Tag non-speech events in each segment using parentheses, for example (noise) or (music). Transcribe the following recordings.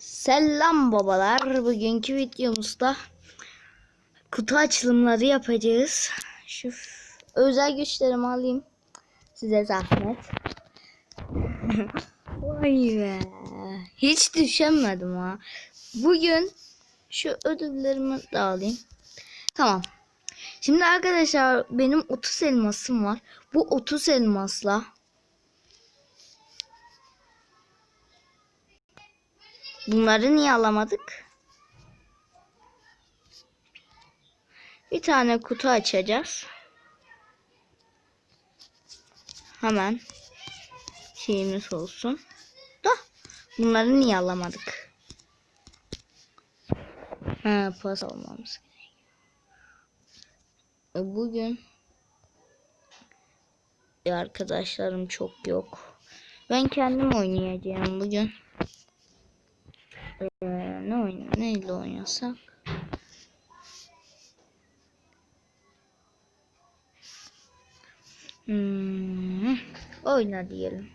Selam babalar. Bugünkü videomuzda kutu açılımları yapacağız. Şu özel güçlerimi alayım. Size zahmet. (laughs) Vay be. Hiç düşünmedim ha. Bugün şu ödüllerimi de alayım. Tamam. Şimdi arkadaşlar benim 30 elmasım var. Bu 30 elmasla Bunları niye alamadık? Bir tane kutu açacağız. Hemen şeyimiz olsun. Da bunları niye alamadık? Ha, pas almamız gerekiyor. E, Bugün arkadaşlarım çok yok. Ben kendim oynayacağım bugün. Ee, ne oynuyor? Neyle oynasak? Hmm, oyna diyelim.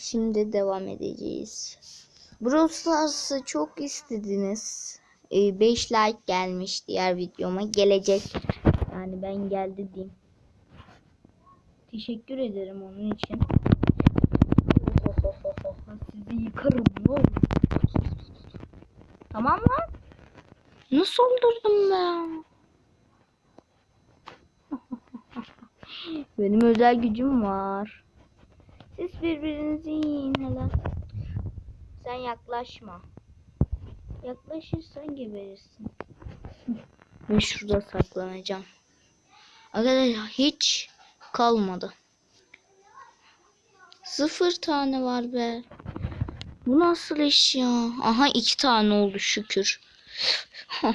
Şimdi devam edeceğiz. Brawl Stars'ı çok istediniz. 5 like gelmiş diğer videoma. Gelecek. Yani ben geldi diyeyim. Teşekkür ederim onun için. (laughs) Sizi yıkarım ne. Tamam lan. Nasıl öldürdüm ben? Benim özel gücüm var. Siz birbirinizi yiyin hele. Sen yaklaşma. Yaklaşırsan geberirsin. Ben şurada saklanacağım. Arkadaşlar hiç kalmadı. Sıfır tane var be. Bu nasıl iş ya? Aha iki tane oldu şükür. (laughs)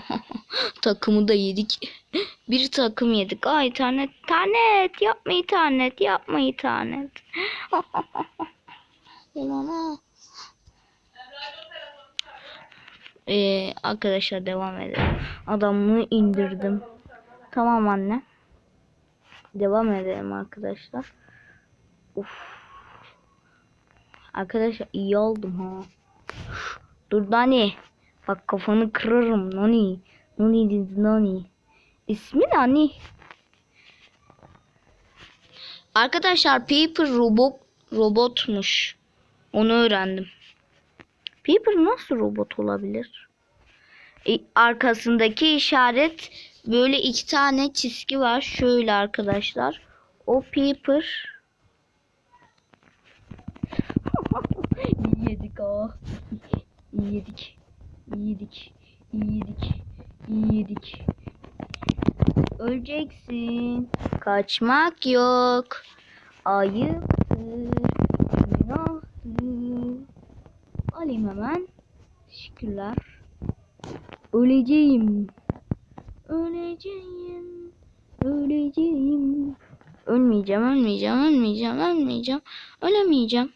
Takımı da yedik. Bir takım yedik. Ay tane tanet yapmayı tanet yapmayı tanet. Ulan. (laughs) Ee, arkadaşlar devam edelim. Adamını indirdim. Tamam anne. Devam edelim arkadaşlar. Uf. Arkadaşlar iyi oldum ha. Dur Nani. Bak kafanı kırarım Nani. Nani dedi Nani. İsmi Nani. Arkadaşlar Piper robot robotmuş. Onu öğrendim. Piper nasıl robot olabilir? E, arkasındaki işaret böyle iki tane çizgi var. Şöyle arkadaşlar. O Yedik ah. Yedik. Yedik. Yedik. Yedik. Öleceksin. Kaçmak yok. Ayıptır. Günahtır. Alayım hemen. Teşekkürler. Öleceğim. Öleceğim. Öleceğim. Ölmeyeceğim, ölmeyeceğim, ölmeyeceğim, ölmeyeceğim. Ölemeyeceğim.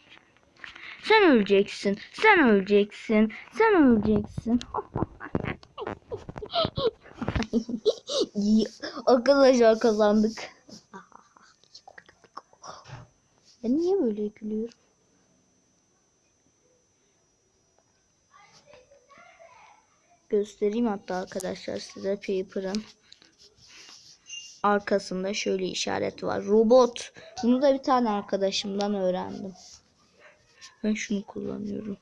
Sen öleceksin. Sen öleceksin. Sen öleceksin. Arkadaşlar kazandık. Ben niye böyle gülüyorum? Göstereyim hatta arkadaşlar size Paper'ın arkasında şöyle işaret var. Robot. Bunu da bir tane arkadaşımdan öğrendim. Ben şunu kullanıyorum.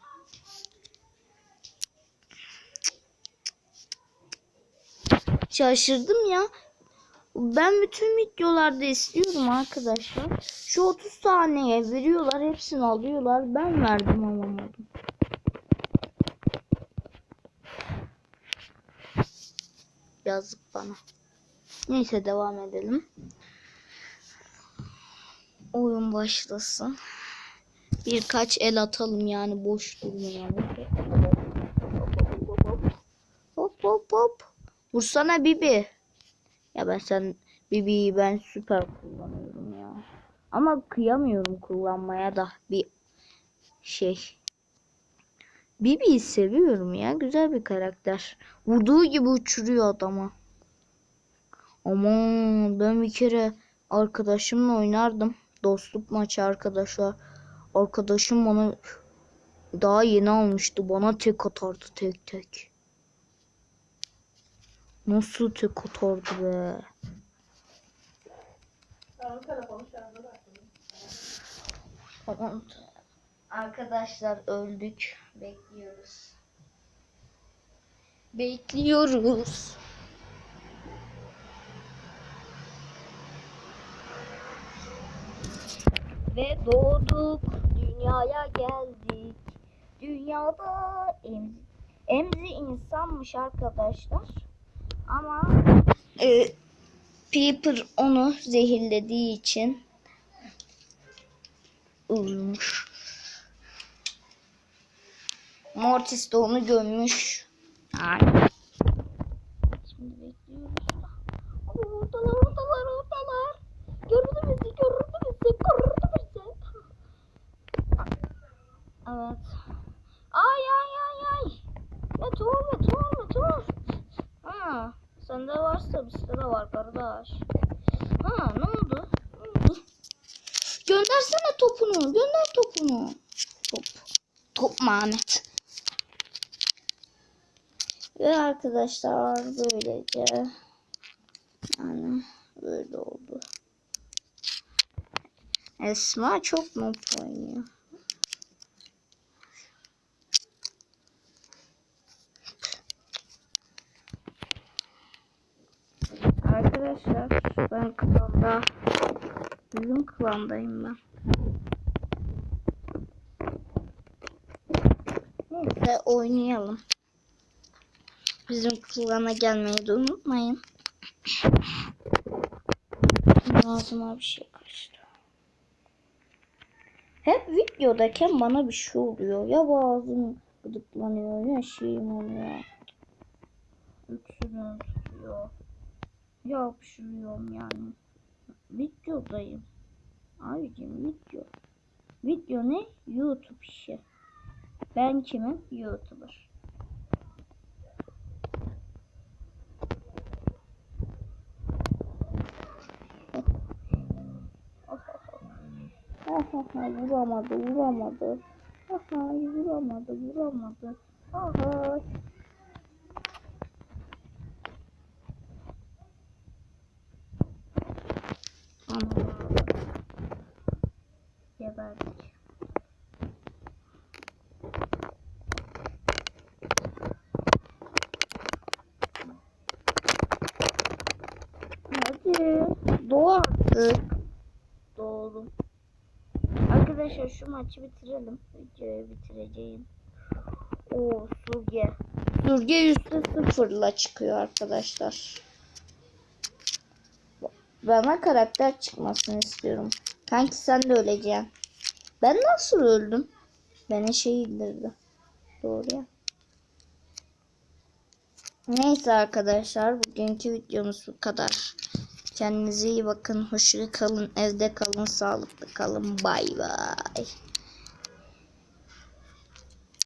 Şaşırdım ya. Ben bütün videolarda istiyorum arkadaşlar. Şu 30 taneye veriyorlar. Hepsini alıyorlar. Ben verdim alamadım. Yazık bana. Neyse devam edelim. Oyun başlasın. Birkaç el atalım yani boş durmayalım. Hop hop hop. Vursana Bibi. Ya ben sen Bibi'yi ben süper kullanıyorum ya. Ama kıyamıyorum kullanmaya da bir şey. Bibi'yi seviyorum ya. Güzel bir karakter. Vurduğu gibi uçuruyor adama. Aman ben bir kere arkadaşımla oynardım. Dostluk maçı arkadaşlar. Arkadaşım bana Daha yeni almıştı. Bana tek atardı tek tek. Nasıl tek atardı be? Arkadaşlar öldük. Bekliyoruz. Bekliyoruz. Ve doğduk. Dünyaya geldik. Dünyada emzi, emzi insanmış arkadaşlar. Ama e, Piper onu zehirlediği için ölmüş. Mortis de onu gömmüş. Ay. Şimdi bekliyoruz. Ama kardeş. Ha ne oldu? Ne? Göndersene topunu. Gönder topunu. Top. Top Mehmet. Ve arkadaşlar böylece yani böyle oldu. Esma çok mu oynuyor? Arkadaşlar ben klanda bizim klandayım ben. Neyse oynayalım. Bizim klana gelmeyi de unutmayın. Ağzıma bir şey kaçtı. Hep videodayken bana bir şey oluyor. Ya boğazım gıdıklanıyor ya şeyim oluyor. Öksürüğüm tutuyor. Ya yani. Videodayım. Abicim video. Video ne? YouTube işi. Ben kimim? YouTuber. Aha vuramadı vuramadı. Aha vuramadı vuramadı. Aha. Doğ artık. Doğdum. Arkadaşlar şu maçı bitirelim. Videoyu bitireceğim. O Surge. Surge yüzde sıfırla çıkıyor arkadaşlar. Bana karakter çıkmasını istiyorum. Kanki sen de öleceksin. Ben nasıl öldüm? Beni şey indirdi. Doğru ya. Neyse arkadaşlar bugünkü videomuz bu kadar. Kendinize iyi bakın. Hoşça kalın. Evde kalın. Sağlıklı kalın. Bay bay.